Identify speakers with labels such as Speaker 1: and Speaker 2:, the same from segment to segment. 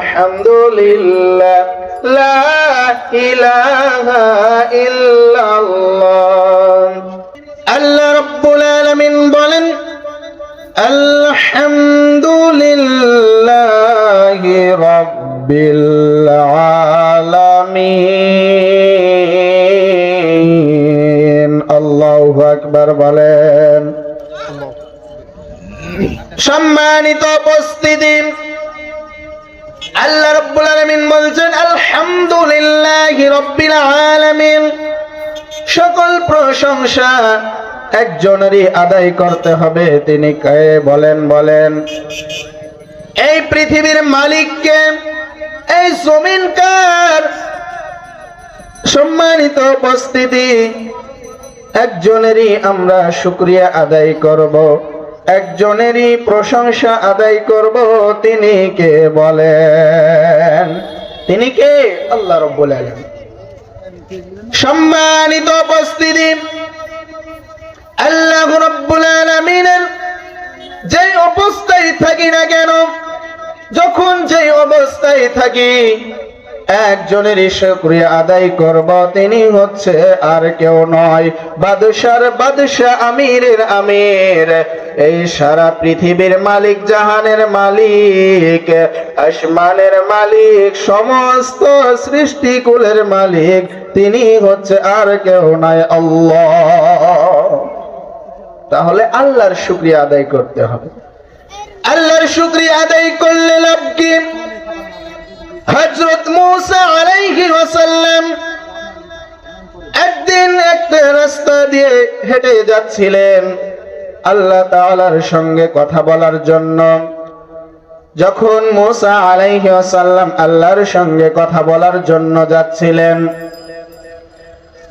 Speaker 1: আলহামদুলিল্লাহ লা ইলাহা ইল্লাল্লাহ। আল্লাহ রাব্বুল আলামিন বলেন আলহামদুলিল্লাহ রাব্বিল আলামিন। আল্লাহু আকবার বলেন। সম্মানিত উপস্থিতি আল্লাহ রব্বুল আলামিন বলছেন, আলহামদুলিল্লাহি রাব্বিল আলামিন। সকল প্রশংসা একজনেরই আদায় করতে হবে, তিনি কে? বলেন বলেন। এই পৃথিবীর মালিককে এই জমিন কার? সম্মানিত উপস্থিতি, একজনেরই আমরা শুক্রিয়া আদায় করব। একজনেরই প্রশংসা আদায় করব, তিনি কে বলেন? তিনি কে? আল্লাহ রব্বুল আলামিন। সম্মানিত উপস্থিতি, আল্লাহ রব্বুল আলামিনের যে অবস্থায় থাকি না কেন, যখন যে অবস্থায় থাকি একজনের শুকরিয়া আদায় করব, তিনি হচ্ছে আর কেউ নয়, বাদশার বাদশাহ আমিরের আমির। এই সারা পৃথিবীর মালিক জাহানের মালিক, আসমানের মালিক, সমস্ত সৃষ্টিকুলের মালিক, তিনি হচ্ছে আর কেউ নয় আল্লাহ। তাহলে আল্লাহর শুক্রিয়া আদায় করতে হবে। আল্লাহর শুক্রিয়া আদায় করলে লাভ কি? হজরত মুসা আলাইহি ওয়াসাল্লাম একদিন একটা রাস্তা দিয়ে হেঁটে যাচ্ছিলেন। আল্লাহ তাআলার সঙ্গে কথা বলার জন্য। যখন মুসা আলাইহি ওয়াসাল্লাম আল্লাহর সঙ্গে কথা বলার জন্য যাচ্ছিলেন,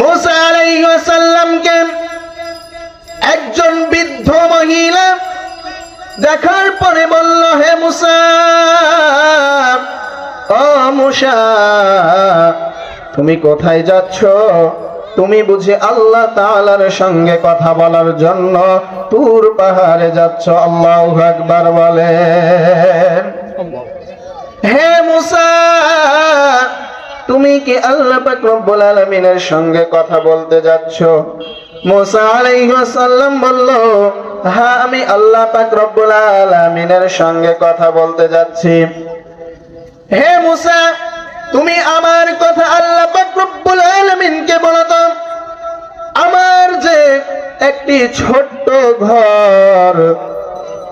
Speaker 1: মুসা আলাইহি ওয়াসাল্লামকে একজন বৃদ্ধ মহিলা দেখার পরে বলল, হে মুসা, ও মুসা, তুমি কোথায় যাচ্ছ? তুমি বুঝি আল্লাহ তাআলার সঙ্গে কথা বলার জন্য তুর পাহাড়ে যাচ্ছ? আল্লাহু আকবার বলেন। হে মুসা, তুমি কি আল্লাহ পাক রব্বুল আলামিনের সঙ্গে কথা বলতে যাচ্ছ? মুসা আলাইহিস সালাম বলল হ্যাঁ আমি আল্লাহ পাক রব্বুল আলামিনের সঙ্গে কথা বলতে যাচ্ছি। হে মুসা তুমি আমার কথা আল্লাহ রব্বুল আলামিনকে বলো তো, আমার যে একটি ছোট্ট ঘর,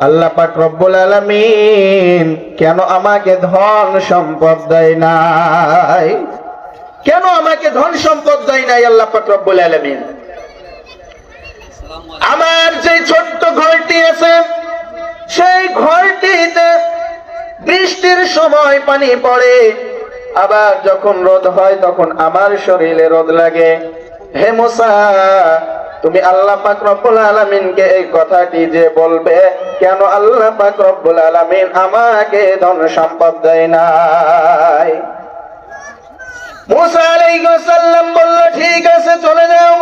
Speaker 1: আল্লাহ পাক রব্বুল আলামিন কেন আমাকে ধন সম্পদ দেয় নাই? কেন আমাকে ধন সম্পদ দেয় নাই আল্লাহ পাক রব্বুল আলামিন? আমার যে ছোট্ট ঘরটি আছে, সেই ঘরটিতে বৃষ্টির সময় পানি পড়ে আবার যখন রোদ হয়, তখন আমার শরীরে রোদ লাগে। হে মুসা, তুমি আল্লাহ পাক রব্বুল আলামিনকে এই কথাটি যে বলবে, কেন আল্লাহ পাক রব্বুল আলামিন আমাকে ধন সম্পদ দেয় নাই? মুসা আলাইহিস সালাম বলল, ঠিক আছে, চলে যাও।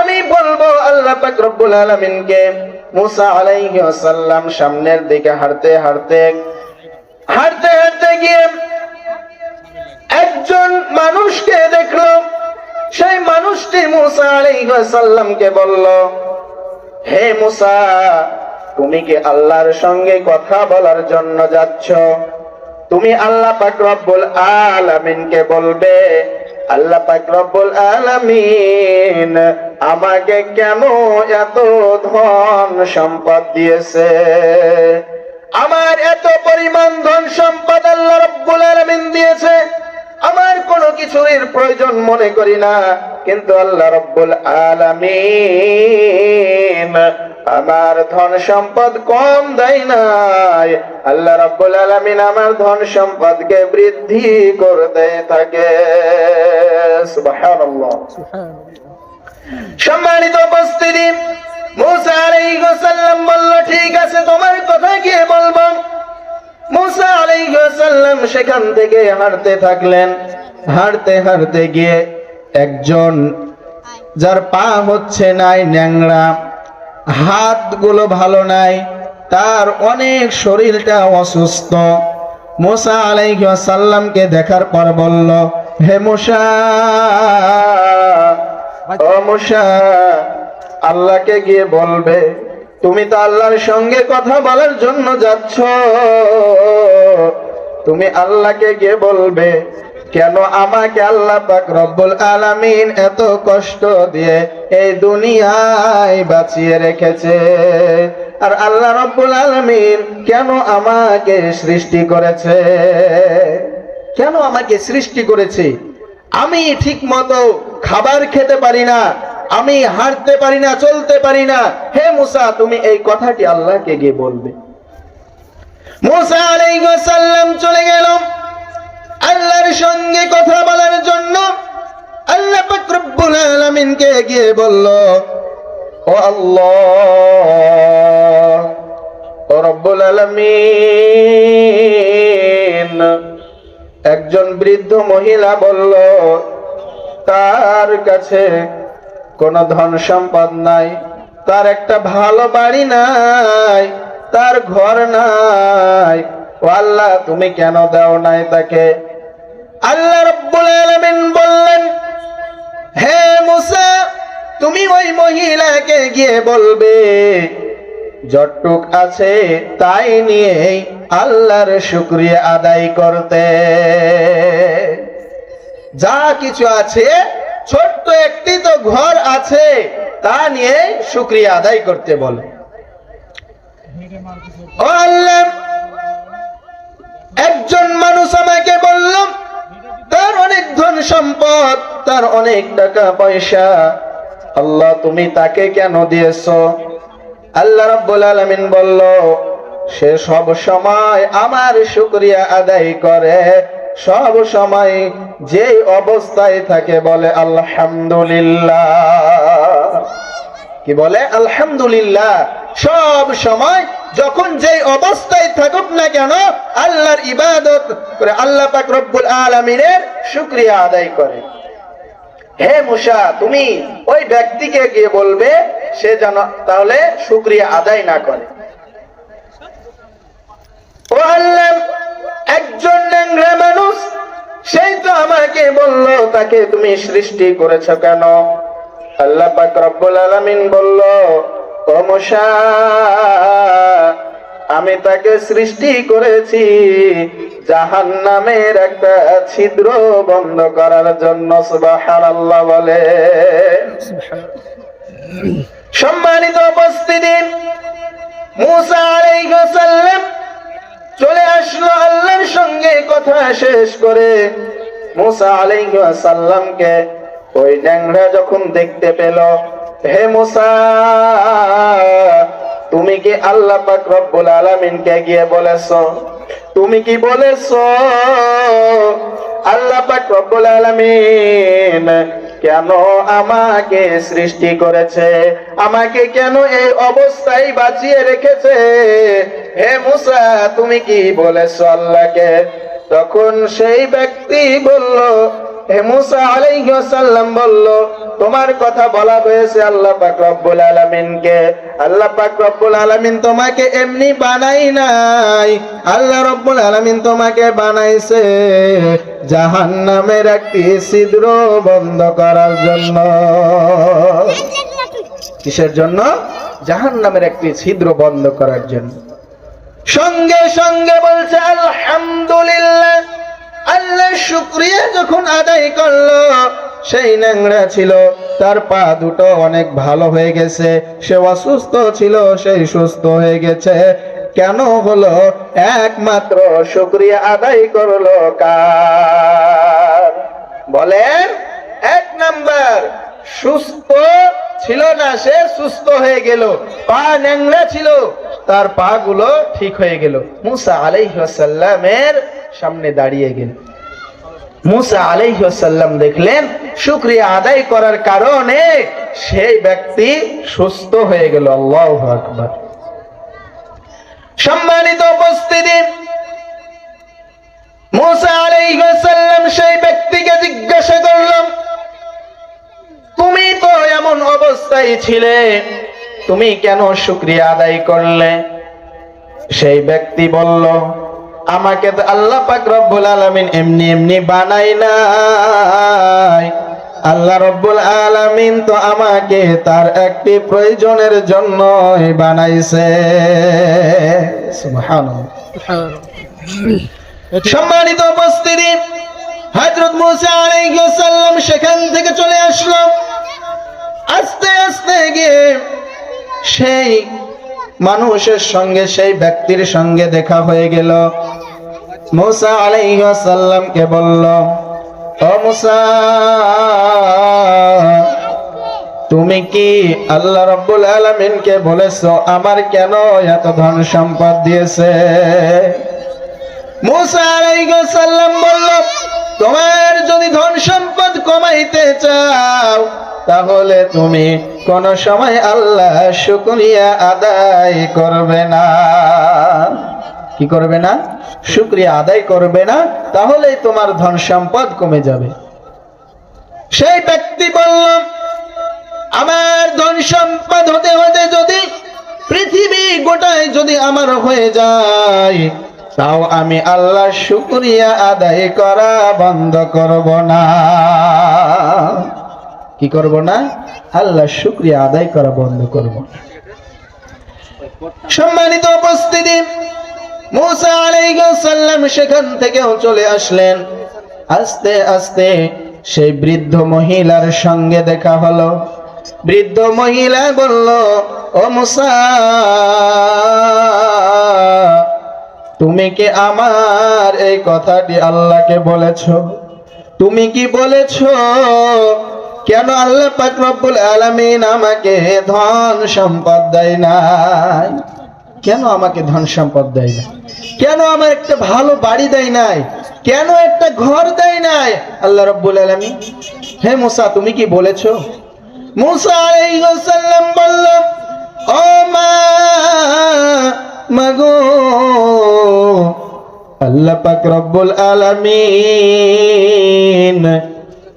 Speaker 1: আমি বলব আল্লাহ পাক রব্বুল আলামিনকে। মুসা আলাইহিস সালাম সামনের দিকে হাঁটতে হাঁটতে হাঁটতে হাঁটতে গিয়ে একজন মানুষকে দেখল, সেই মানুষটি মুসা আলাইহিসসালামকে বলল, হে মুসা, তুমি কি আল্লাহর সঙ্গে কথা বলার জন্য যাচ্ছ? তুমি আল্লাহ পাক রব্বুল আলামিনকে বলবে, আল্লাহ পাক আলামিন আমাকে কেন এত ধন সম্পদ দিয়েছে? আমার এত পরিমাণ ধন সম্পদ আল্লাহ রব্বুল আলামিন দিয়েছে আমার কোনো কিছুর প্রয়োজন মনে করি না কিন্তু আল্লাহ রব্বুল আলামিন আমার ধন সম্পদ কম দেয় নাই। আল্লাহ রাব্বুল আলামিন আমার ধন সম্পদকে বৃদ্ধি করতে থাকে। সুবহানাল্লাহ। সম্মানিত উপস্থিতি মুসা আলাইহিস সালাম বলল ঠিক আছে তোমার কথা গিয়ে বলব? মুসা আলাইহিস সেখান থেকে হাঁটতে থাকলেন। হাঁটতে হাঁটতে গিয়ে একজন যার পা হচ্ছে নাই ন্যাংরা হাতগুলো ভালো নাই, তার অনেক শরীরটা অসুস্থ। মোসা আলাইহিসাল্লামকে দেখার পর বলল, হে মুসা, ও মুসা, আল্লাহকে গিয়ে বলবে তুমি তো আল্লাহর সঙ্গে কথা বলার জন্য যাচ্ছ। তুমি আল্লাহকে গিয়ে বলবে? কেন আমাকে আল্লাহ পাক রব্বুল আলামিন এত কষ্ট দিয়ে এই দুনিয়ায় বাঁচিয়ে রেখেছে? আর আল্লাহ রব্বুল আলামিন কেন আমাকে সৃষ্টি করেছে? কেন আমাকে সৃষ্টি করেছে? আমি ঠিক মতো খাবার খেতে পারি না। আমি হাঁটতে পারি না, চলতে পারি না। হে মুসা, তুমি এই কথাটি আল্লাহকে গিয়ে বলবে। মুসা আলাইহিস সালাম চলে গেল। আল্লাহর সঙ্গে কথা বলার জন্য আল্লাহ পাক রব্বুল আলামিনকে গিয়ে বলল, ও আল্লাহ, ও রব্বুল আলামিন। একজন বৃদ্ধ মহিলা বলল, তার কাছে কোনো ধন সম্পদ নাই, তার একটা ভালো বাড়ি নাই, তার ঘর নাই। আল্লাহ, তুমি কেন দাও নাই তাকে? আল্লাহ রব্বুল আলামিন বললেন, হে মুসা, তুমি ওই মহিলাকে গিয়ে বলবে, যতটুক আছে তাই নিয়ে আল্লাহর শুক্রিয়া আদায় করতে। যা কিছু আছে ছোট্ট একটি তো ঘর আছে, তা নিয়ে শুক্রিয়া আদায় করতে বলে। একজন মানুষ আমাকে বললাম তার অনেক ধন সম্পদ, তার অনেক টাকা পয়সা, আল্লাহ তুমি তাকে কেন দিয়েছ? আল্লাহ রাব্বুল আলামিন বলল, সে সব সময় আমার শুকরিয়া আদায় করে। সব সময় যে অবস্থায় থাকে বলে আলহামদুলিল্লাহ। কি বলে? আলহামদুলিল্লাহ। সব সময় যখন যে অবস্থায় থাকুক না কেন আল্লাহর ইবাদত করে আল্লাহ পাক রব্বুল আলামিনের শুকরিয়া আদায় করে। হে মুসা, তুমি ওই ব্যক্তিকে গিয়ে বলবে, সে যেন তাহলে শুক্রিয়া আদায় না করে। ও আল্লাহ একজন ন্যাংরা মানুষ, সেই তো আমাকে বলল, তাকে তুমি সৃষ্টি করেছ কেন? আল্লাহ পাক রব্বুল আলামিন বলল, ও আমি তাকে সৃষ্টি করেছি জাহান নামের একটা ছিদ্র বন্ধ করার জন্য, সুবহানাল্লাহ বলে। সম্মানিত উপস্থিতি, মুসা আলাইহিস সালাম চলে আসলো আল্লাহর সঙ্গে কথা শেষ করে মুসা আলাইহিস সালামকে ওই ন্যাংরা যখন দেখতে পেল, হে মুসা, তুমি কি আল্লাহ পাক রব্বুল আলামিনকে গিয়ে বলেছ? তুমি কি বলেছ? আল্লাহ পাক রব্বুল আলামিন কেন আমাকে সৃষ্টি করেছে? আমাকে কেন এই অবস্থায় বাঁচিয়ে রেখেছে? হে মুসা, তুমি কি বলেছ আল্লাহকে? তখন সেই ব্যক্তি বলল হে মুসা আলাইহিস বলল, তোমার কথা বলা হয়েছে আল্লাহ পাক রব্বুল আলামিনকে। আল্লাহ পাক রব্বুল আলামিন তোমাকে এমনি বানাই নাই। আল্লাহ রব্বুল আলামিন তোমাকে বানাইছে জাহান্নামের একটি ছিদ্র বন্ধ করার জন্য। কিসের জন্য? জাহান্নামের একটি ছিদ্র বন্ধ করার জন্য। সঙ্গে সঙ্গে বলছে, আলহামদুলিল্লাহ। আল্লাহ শুক্রিয়া যখন আদায় করল, সেই ন্যাংরা ছিল, তার পা দুটো অনেক ভালো হয়ে গেছে, সে অসুস্থ ছিল, সেই সুস্থ হয়ে গেছে। কেন হলো? একমাত্র শুক্রিয়া আদায় করল কার? বলেন, এক নাম্বার, সুস্থ ছিল না, সে সুস্থ হয়ে গেল। পা ন্যাংরা ছিল, তার পা গুলো ঠিক হয়ে গেল। মুসা আলাইসাল্লামের সামনে দাঁড়িয়ে গেল। মুসা আলাইসাল্লাম দেখলেন, শুক্রিয়া আদায় করার কারণে সেই ব্যক্তি সুস্থ হয়ে গেল। আল্লাহ আকবার। সম্মানিত উপস্থিতি, মুসা আলাইসাল্লাম সেই ব্যক্তিকে জিজ্ঞাসা করলাম, তুমি তো এমন অবস্থায় ছিলে, তুমি কেন শুক্রিয়া আদায় করলে? সেই ব্যক্তি বলল আমাকে তো আল্লাহ পাক রব্বুল আলামিন এমনি এমনি বানাই নাই। আল্লাহ রব্বুল আলামিন তো আমাকে তার একটি প্রয়োজনের জন্য বানাইছে। সুবহানাল্লাহ। সম্মানিত উপস্থিতি হযরত মুসা আলাইহিস সালাম সেখান থেকে চলে আসলো। আস্তে আস্তে গিয়ে সেই মানুষের সঙ্গে সেই ব্যক্তির সঙ্গে দেখা হয়ে গেল। মুসা আলাইহিস সালামকে বলল, ও মুসা, তুমি কি আল্লাহ রব্বুল আলামিনকে বলেছ আমার কেন এত ধন সম্পদ দিয়েছে? মুসা আলাইহিস সালাম বলল, তোমার যদি ধন সম্পদ কমাইতে চাও, তাহলে তুমি কোন সময় আল্লাহ শুকরিয়া আদায় করবে না। কি করবে না? শুক্রিয়া আদায় করবে না, তাহলেই তোমার ধন সম্পদ কমে যাবে। সেই ব্যক্তি বললাম, আমার ধন সম্পদ হতে হতে যদি পৃথিবী গোটায় যদি আমার হয়ে যায়, তাও আমি আল্লাহ শুক্রিয়া আদায় করা বন্ধ করব না। কি করব না? আল্লাহ শুক্রিয়া আদায় করা বন্ধ করব সম্মানিত উপস্থিতি মুসা আলাইহিস সালাম সেখান থেকেও চলে আসলেন। আস্তে আস্তে সেই বৃদ্ধ মহিলার সঙ্গে দেখা হলো। বৃদ্ধ মহিলা বলল, ও মুসা, তুমি কি আমার এই কথাটি আল্লাহকে বলেছ? তুমি কি বলেছ, কেন আল্লাহ পাক রব্বুল আলামিন আমাকে ধন সম্পদ দেয় নাই? কেন আমাকে ধন সম্পদ দেয় না কেন আমার একটা ভালো বাড়ি দেয় নাই? কেন একটা ঘর দেয় নাই? আল্লাহ রব্বুল আলামিন। হে মুসা, তুমি কি বলেছ? মুসা আলাইহিস সালাম বলল, ও মা, মাগো, আল্লাহ পাক রব্বুল আলামিন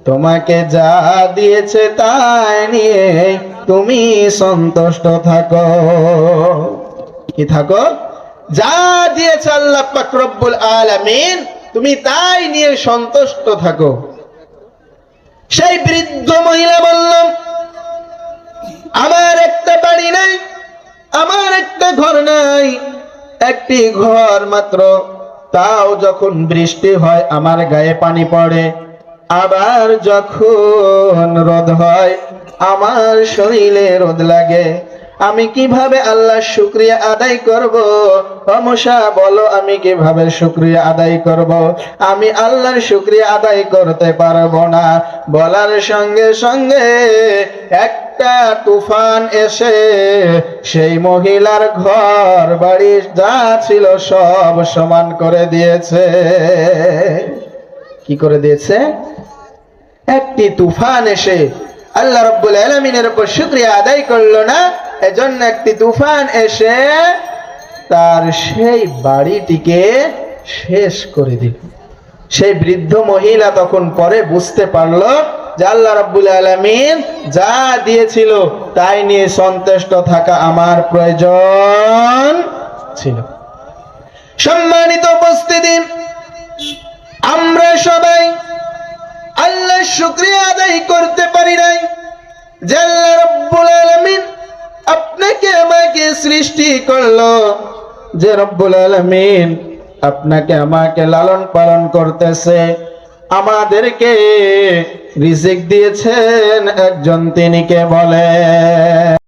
Speaker 1: তোমাকে যা দিয়েছে তাই নিয়ে তুমি সন্তুষ্ট থাকো। কি থাকো? যা দিয়েছে আল্লাহ পাক রব্বুল আলামিন, তুমি তাই নিয়ে সন্তুষ্ট থাকো। সেই বৃদ্ধ মহিলা বললাম, আমার একটা বাড়ি নাই, আমার একটা ঘর নাই, একটি ঘর মাত্র। তাও যখন বৃষ্টি হয়, আমার গায়ে পানি পড়ে। আবার যখন রোদ হয়, আমার শরীরে রোদ লাগে। আমি কীভাবে আল্লাহ শুক্রিয়া আদায় করব? অমশা বলো আমি কীভাবে শুক্রিয়া আদায় করব? আমি আল্লাহর শুক্রিয়া আদায় করতে পারব না। বলার সঙ্গে সঙ্গে একটা তুফান এসে সেই মহিলার ঘর, বাড়ি যা ছিল সব সমান করে দিয়েছে। কি করে দিয়েছে? একটি তুফান এসে আল্লাহ রব্বুল আলমিনের উপর শুক্রিয়া আদায় করল না? এজন্য একটি তুফান এসে তার সেই বাড়িটিকে শেষ করে দিল। সেই বৃদ্ধ মহিলা তখন পরে বুঝতে পারল যে আল্লাহ রব্বুল আলমিন যা দিয়েছিল তাই নিয়ে সন্তুষ্ট থাকা আমার প্রয়োজন ছিল। সম্মানিত উপস্থিতি, আমরা সবাই আল্লাহ শুক্রিয়া আদায় করতে পারি নাই যে আল্লাহ রব্বুল আলামিন আপনাকে আমাকে সৃষ্টি করল যে রব্বুল আলমিন। আপনাকে আমাকে লালন পালন করতেছে। আমাদেরকে রিজিক দিয়েছেন একজন, তিনি কে বলে?